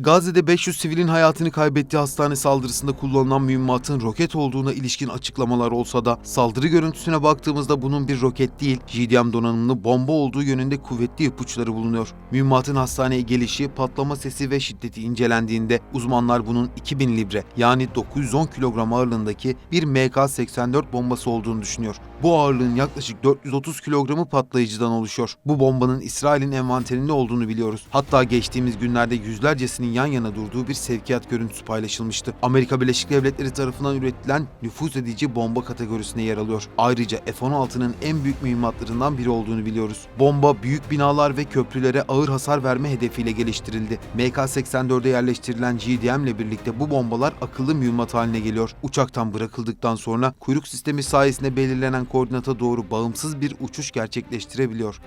Gazze'de 500 sivilin hayatını kaybettiği hastane saldırısında kullanılan mühimmatın roket olduğuna ilişkin açıklamalar olsa da saldırı görüntüsüne baktığımızda bunun bir roket değil, JDM donanımlı bomba olduğu yönünde kuvvetli ipuçları bulunuyor. Mühimmatın hastaneye gelişi, patlama sesi ve şiddeti incelendiğinde uzmanlar bunun 2000 libre yani 910 kilogram ağırlığındaki bir MK-84 bombası olduğunu düşünüyor. Bu ağırlığın yaklaşık 430 kilogramı patlayıcıdan oluşuyor. Bu bombanın İsrail'in envanterinde olduğunu biliyoruz. Hatta geçtiğimiz günlerde yüzlercesinin yan yana durduğu bir sevkiyat görüntüsü paylaşılmıştı. Amerika Birleşik Devletleri tarafından üretilen nüfuz edici bomba kategorisine yer alıyor. Ayrıca F-16'nın en büyük mühimmatlarından biri olduğunu biliyoruz. Bomba büyük binalar ve köprülere ağır hasar verme hedefiyle geliştirildi. MK-84'e yerleştirilen GDM ile birlikte bu bombalar akıllı mühimmat haline geliyor. Uçaktan bırakıldıktan sonra kuyruk sistemi sayesinde belirlenen koordinata doğru bağımsız bir uçuş gerçekleştirebiliyor.